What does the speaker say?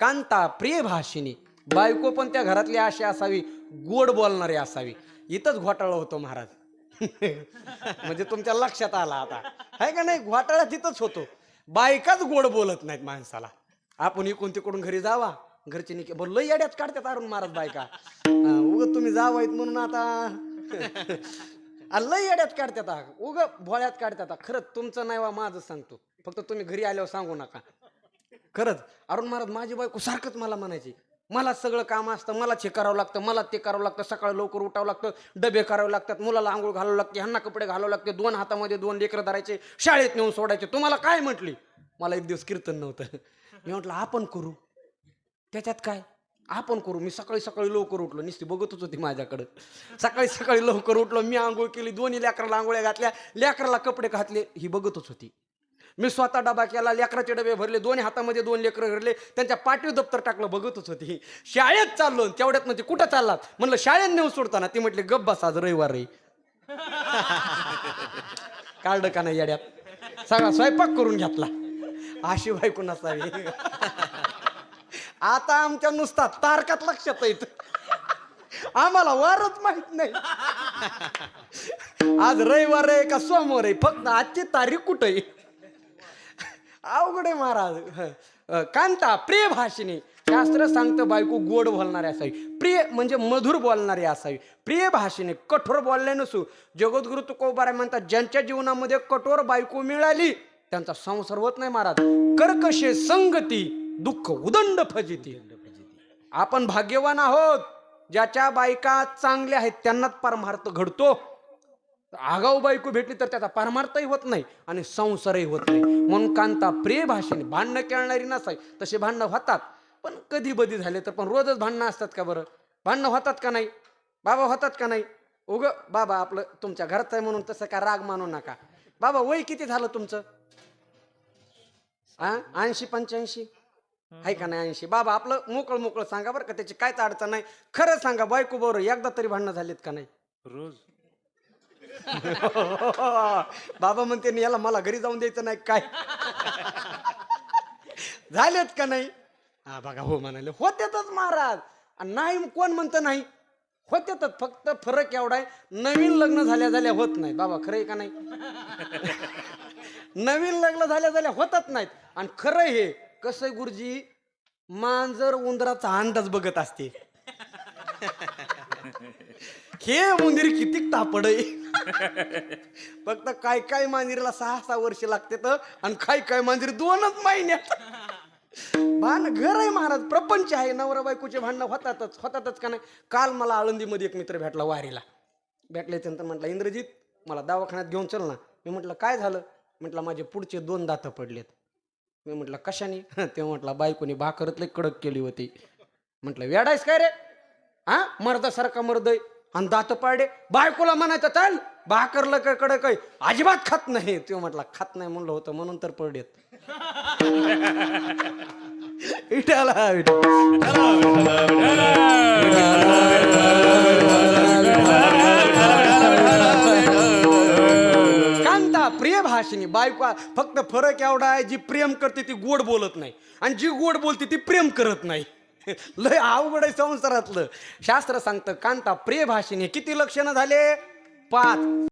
कांता प्रिय भाषिनी बायको पण त्या घरातली अशी असावी गोड बोलणारी असावी. इथंच घोटाळा होतो महाराज. म्हणजे तुमच्या लक्षात आला आता. आहे का नाही? घोटाळा तिथंच होतो. बायकाच गोड बोलत नाहीत माणसाला. आपण इकडून तिकडून घरी जावा. घरचे निके बरं लई येड्यात काढतात अरुण महाराज बायका. उग तुम्ही जावायत म्हणून आता. लई लय येड्यात काढतात उग भोळ्यात काढतात खरंच तुमचं नाही वा माझं सांगतो. फक्त तुम्ही घरी आल्यावर सांगू नका. खरंच अरुण महाराज माझी बायको सारखंच मला म्हणायची मला सगळं काम असतं मलाच हे करावं लागतं मला ते करावं लागतं सकाळी लवकर उठावं लागतं डबे करावे लागतात मुलाला आंघोळ घालावं लागते ह्यांना कपडे घालावं लागते दोन हातामध्ये दोन लेकरं धरायचे शाळेत नेऊन सोडायचे तुम्हाला काय म्हटली? मला एक दिवस कीर्तन नव्हतं. मी म्हटलं आपण करू. त्याच्यात काय? आपण करू. मी सकाळी सकाळी लवकर उठलो नुसती बघतच होती माझ्याकडं. सकाळी सकाळी लवकर उठलो मी आंघोळ केली दोन्ही लेकराला आंघोळ्या घातल्या लेकराला कपडे घातले ही बघतच होती. मी स्वतः डबा केला लेकराचे डबे भरले दोन्ही हातामध्ये दोन लेकरं भरले त्यांच्या पाठीव दप्तर टाकलं बघतच होती शाळेत चाललो तेवढ्यात म्हणजे कुठं चाललात? म्हणलं शाळेत नेऊन सोडताना. ती म्हटली गप बस आज रविवार रे कार्ड का नाही येड्यात? सगळा स्वयंपाक करून घेतला. अशी बायको नसावी. आता आमच्या नुसता तारकात लक्षात येत आम्हाला वारच माहीत नाही. आज रविवार आहे का सोमवार आहे? फक्त आजची तारीख कुठं आहे? अवघड आहे महाराज. ह. कांता प्रिय भाषिणी शास्त्र सांगतं बायको गोड बोलणारी असावी. प्रिय म्हणजे मधुर बोलणारी असावी. प्रिय भाषेने कठोर बोलले नसू. जगद्गुरु तुकोबाराय म्हणतात ज्यांच्या जीवनामध्ये कठोर बायको मिळाली त्यांचा संसार होत नाही महाराज. कर्कशे संगती दुःख उदंड फजिती. आपण भाग्यवान आहोत. ज्याच्या बायका चांगल्या आहेत त्यांनाच परमार्थ घडतो. आगाऊ बायको भेटली तर त्याचा परमार्थही होत नाही आणि संसारही होत नाही. म्हणून कांता प्रिय भाषेने भांडणं खेळणारी नसावी तसे भांडणं होतात. पण कधी बधी झाले तर पण रोजच भांडणं असतात का बरं? भांडणं होतात का नाही? बाबा होतात का नाही? उग बाबा आपलं तुमच्या घरात आहे म्हणून तसं काय राग मानू नका. बाबा वय किती झालं तुमचं? हा ऐंशी पंच्याऐंशी? आहे का नाही ऐंशी? बाबा आपलं मोकळ मोकळ सांगा बरं का त्याची कायच अडचण नाही. खरं सांगा बायको बरोबर एकदा तरी भांडणं झालीत का नाही? रोज. बाबा म्हणते याला मला घरी जाऊन द्यायचं नाही काय? झालेत का नाही? हा बघा हो म्हणाले होत्यातच महाराज. नाही कोण म्हणतं नाही? होत्यातच फक्त फरक एवढा आहे नवीन लग्न झाल्या झाल्या होत नाही बाबा खरं आहे का नाही? नवीन लग्न झाल्या झाल्या होतच नाहीत. आणि खरं हे कसं गुरुजी? मांजर उंदराचा अंदाज बघत असते. हे उंदीर किती तापड आहे फक्त काय काय मांजरीला सहा सहा वर्ष लागते तर आणि काय काय मांजरी दोनच महिन्यात. भान घर आहे महाराज प्रपंच आहे. नवरा बायकोचे भांडणं होतातच होतातच का नाही? काल मला आळंदीमध्ये एक मित्र भेटला वारीला. भेटल्याच्यानंतर म्हटलं इंद्रजीत मला दवाखान्यात घेऊन चल ना. मी म्हटलं काय झालं? म्हटलं माझे पुढचे दोन दात पडलेत. मी म्हटलं कशाने? ते म्हटलं बायकोनी भाकरतले कडक केली होती. म्हटलं वेडायस काय रे? हा? मर्दासारखा मर्द आहे. आणि दात पाडे. बायकोला म्हणायचं चाल भाकरलं कडे काही अजिबात खात नाही. तो म्हटला खात नाही म्हणलं होतं म्हणून तर पडलेत इटाला कांता प्रिय भाषिणी बायको फक्त फरक एवढा आहे जी प्रेम करते ती गोड बोलत नाही. आणि जी गोड बोलते ती प्रेम करत नाही. लय अवघड आहे संसारातलं. शास्त्र सांगतं कांता प्रिय किती लक्षणं झाले? पाच.